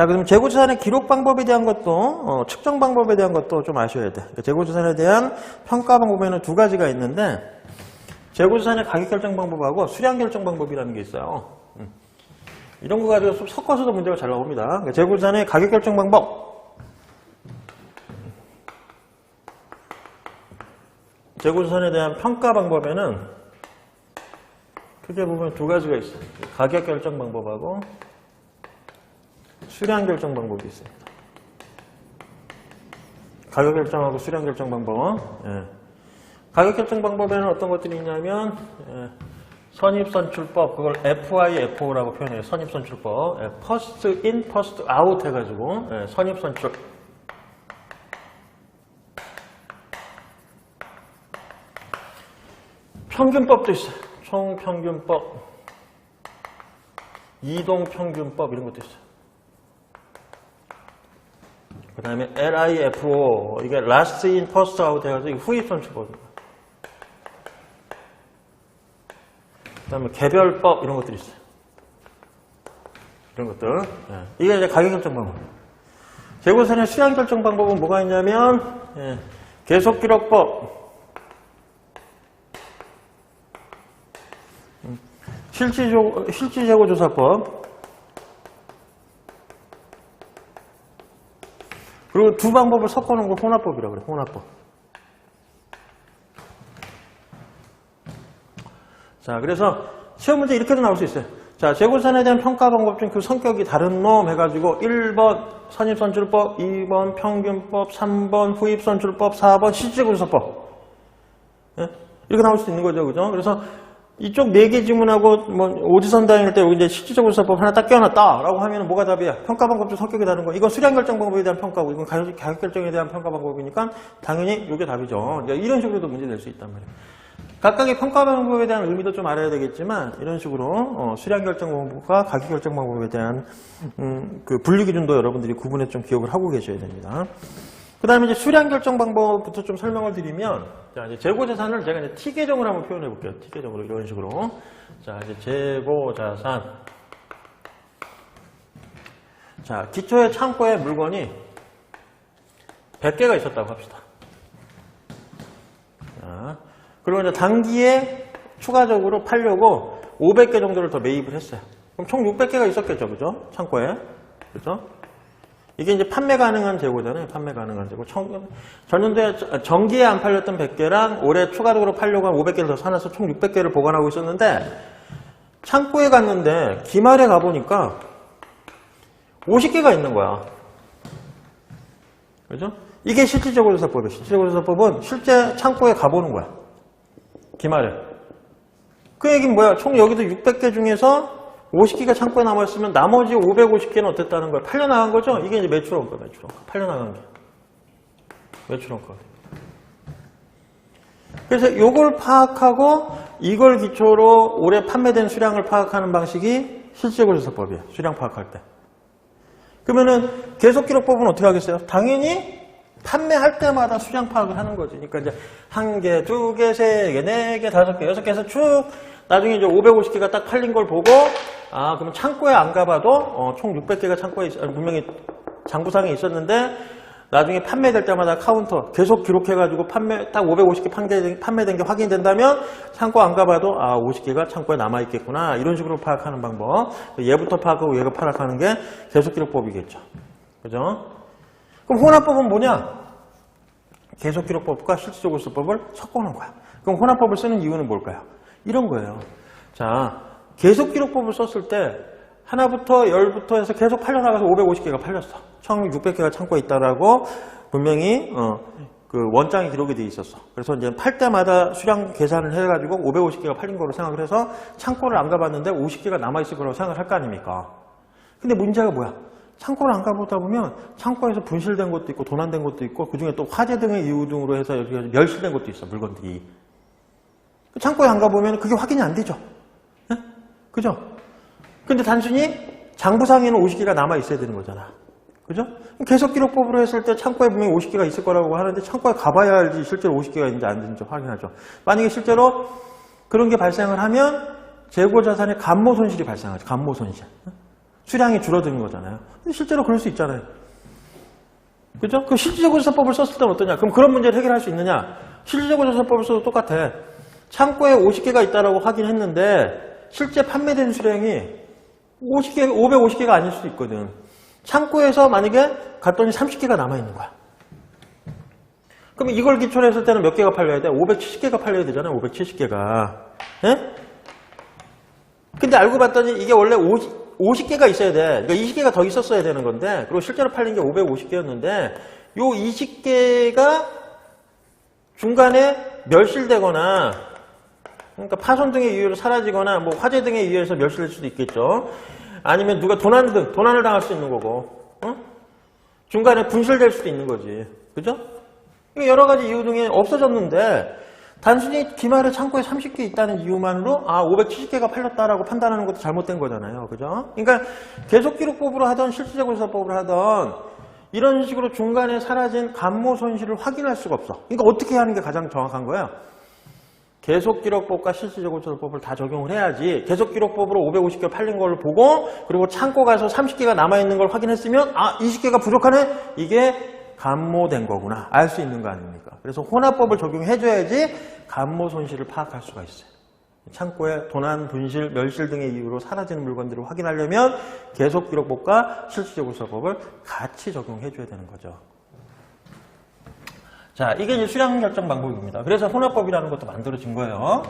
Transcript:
자, 그럼 재고자산의 기록 방법에 대한 것도, 어, 측정 방법에 대한 것도 좀 아셔야 돼. 그러니까 재고자산에 대한 평가 방법에는 두 가지가 있는데, 재고자산의 가격 결정 방법하고 수량 결정 방법이라는 게 있어요. 음. 이런 거 가지고 좀 섞어서도 문제가 잘 나옵니다. 그러니까 재고자산의 가격 결정 방법. 재고자산에 대한 평가 방법에는 크게 보면 두 가지가 있어요. 가격 결정 방법하고 수량 결정 방법이 있습니다. 가격 결정하고 수량 결정 방법. 예. 가격 결정 방법에는 어떤 것들이 있냐면 예, 선입선출법 그걸 FIFO라고 표현해요. 선입선출법. 예, first in, first out 해가지고 예, 선입선출. 평균법도 있어요. 총평균법, 이동평균법 이런 것도 있어요. 그 다음에 LIFO 이게 last in first out 해가지고 후입선출법입니다. 그 다음에 개별법 이런 것들이 있어요. 이런 것들. 예. 이게 이제 가격 결정 방법. 재고산의 수량 결정 방법은 뭐가 있냐면 예. 계속 기록법 음. 실질조, 실질 재고 조사법 그리고 두 방법을 섞어놓은 걸 혼합법이라고 그래요. 혼합법. 자, 그래서 시험 문제 이렇게도 나올 수 있어요. 자, 재고산에 대한 평가 방법 중 그 성격이 다른 놈 해가지고 1번 선입선출법, 2번 평균법, 3번 후입선출법, 4번 실질재고조사법. 예? 이렇게 나올 수 있는 거죠. 그죠? 그래서 이쪽 네 개 지문하고 뭐 오지선 다닐 때 여기 이제 실질적으로서법 하나 딱 껴놨다라고 하면 뭐가 답이야? 평가 방법 중 성격이 다른 거. 이건 수량 결정 방법에 대한 평가고 이건 가격, 결정에 대한 평가 방법이니까 당연히 이게 답이죠. 이제 이런 식으로도 문제 낼 수 있단 말이에요. 각각의 평가 방법에 대한 의미도 좀 알아야 되겠지만 이런 식으로 어, 수량 결정 방법과 가격 결정 방법에 대한 음, 그 분류 기준도 여러분들이 구분해 좀 기억을 하고 계셔야 됩니다. 그 다음에 이제 수량 결정 방법부터 좀 설명을 드리면, 자, 이제 재고 자산을 제가 이제 T 계정을 한번 표현해 볼게요. T 계정으로 이런 식으로. 자, 이제 재고 자산. 자, 기초의 창고에 물건이 100개가 있었다고 합시다. 자, 그리고 이제 단기에 추가적으로 팔려고 500개 정도를 더 매입을 했어요. 그럼 총 600개가 있었겠죠, 그죠? 창고에. 그죠? 이게 이제 판매 가능한 재고잖아요. 판매 가능한 재고. 청- 전년도에 정기에 안 팔렸던 100개랑 올해 추가적으로 팔려고 한 500개를 더 사놔서 총 600개를 보관하고 있었는데 창고에 갔는데 기말에 가보니까 50개가 있는 거야. 그죠? 이게 실질적으로 조사법이에요. 실질적으로 조사법은 실제 창고에 가보는 거야. 기말에. 그 얘기는 뭐야? 총 여기도 600개 중에서 50개가 창고에 남아있으면 나머지 550개는 어땠다는 거야? 팔려나간 거죠? 이게 이제 매출원가, 매출원가. 팔려나간 게. 매출원가. 그래서 요걸 파악하고 이걸 기초로 올해 판매된 수량을 파악하는 방식이 실질적조사법이에요. 수량 파악할 때. 그러면은 계속 기록법은 어떻게 하겠어요? 당연히 판매할 때마다 수량 파악을 하는 거지. 그러니까 이제 한 개, 두 개, 세 개, 네 개, 다섯 개, 여섯 개에서 쭉 나중에 이제 550개가 딱 팔린 걸 보고 아 그러면 창고에 안 가봐도 어, 총 600개가 창고에 있, 아니, 분명히 장부상에 있었는데 나중에 판매될 때마다 카운터 계속 기록해가지고 판매 딱 550개 판매, 판매된 게 확인된다면 창고 안 가봐도 아 50개가 창고에 남아 있겠구나 이런 식으로 파악하는 방법 얘부터 파악하고 얘가 파악하는 게 계속 기록법이겠죠. 그죠? 그럼 혼합법은 뭐냐? 계속 기록법과 실질적으로서법을 섞어놓은 거야. 그럼 혼합법을 쓰는 이유는 뭘까요? 이런 거예요. 자, 계속 기록법을 썼을 때 하나부터 열부터 해서 계속 팔려나가서 550개가 팔렸어. 총 600개가 창고에 있다라고 분명히 어, 그 원장에 기록이 돼 있었어. 그래서 이제 팔 때마다 수량 계산을 해가지고 550개가 팔린 거로 생각을 해서 창고를 안 가봤는데 50개가 남아있을 거라고 생각을 할 거 아닙니까? 근데 문제가 뭐야? 창고를 안 가보다 보면 창고에서 분실된 것도 있고 도난된 것도 있고 그중에 또 화재 등의 이유 등으로 해서 멸실된 것도 있어 물건들이 창고에 안 가보면 그게 확인이 안 되죠 예? 그죠? 근데 단순히 장부상에는 50개가 남아 있어야 되는 거잖아 그죠? 계속 기록법으로 했을 때 창고에 분명히 50개가 있을 거라고 하는데 창고에 가봐야 알지 실제로 50개가 있는지 안 있는지 확인하죠 만약에 실제로 그런 게 발생을 하면 재고 자산의 감모 손실이 발생하죠 감모 손실 수량이 줄어드는 거잖아요. 근데 실제로 그럴 수 있잖아요. 그죠? 그 실질적으로 조사법을 썼을 때는 어떠냐? 그럼 그런 문제를 해결할 수 있느냐? 실질적으로 조사법을 써도 똑같아. 창고에 50개가 있다라고 확인했는데 실제 판매된 수량이 50개, 550개가 아닐 수도 있거든. 창고에서 만약에 갔더니 30개가 남아있는 거야. 그럼 이걸 기초로 했을 때는 몇 개가 팔려야 돼? 570개가 팔려야 되잖아요. 570개가. 예? 근데 알고 봤더니 이게 원래 50, 50개가 있어야 돼. 그러니까 20개가 더 있었어야 되는 건데, 그리고 실제로 팔린 게 550개였는데, 요 20개가 중간에 멸실되거나, 그러니까 파손 등의 이유로 사라지거나, 뭐 화재 등의 이유에서 멸실될 수도 있겠죠. 아니면 누가 도난 등, 도난을 당할 수 있는 거고, 어? 중간에 분실될 수도 있는 거지. 그죠? 여러 가지 이유 등에 없어졌는데, 단순히 기말에 창고에 30개 있다는 이유만으로 아 570개가 팔렸다라고 판단하는 것도 잘못된 거잖아요. 그죠? 그러니까 계속 기록법으로 하던 조사법을 하던 이런 식으로 중간에 사라진 감모 손실을 확인할 수가 없어. 그러니까 어떻게 하는 게 가장 정확한 거예요? 계속 기록법과 실질적으로 조사법을 다 적용을 해야지 계속 기록법으로 550개 팔린 걸 보고 그리고 창고 가서 30개가 남아있는 걸 확인했으면 아 20개가 부족하네 이게 감모된 거구나 알 수 있는 거 아닙니까? 그래서 혼합법을 적용해줘야지 감모 손실을 파악할 수가 있어요. 창고에 도난, 분실, 멸실 등의 이유로 사라지는 물건들을 확인하려면 계속 기록법과 실질적으로 조사법을 같이 적용해줘야 되는 거죠. 자, 이게 이제 수량 결정 방법입니다. 그래서 혼합법이라는 것도 만들어진 거예요.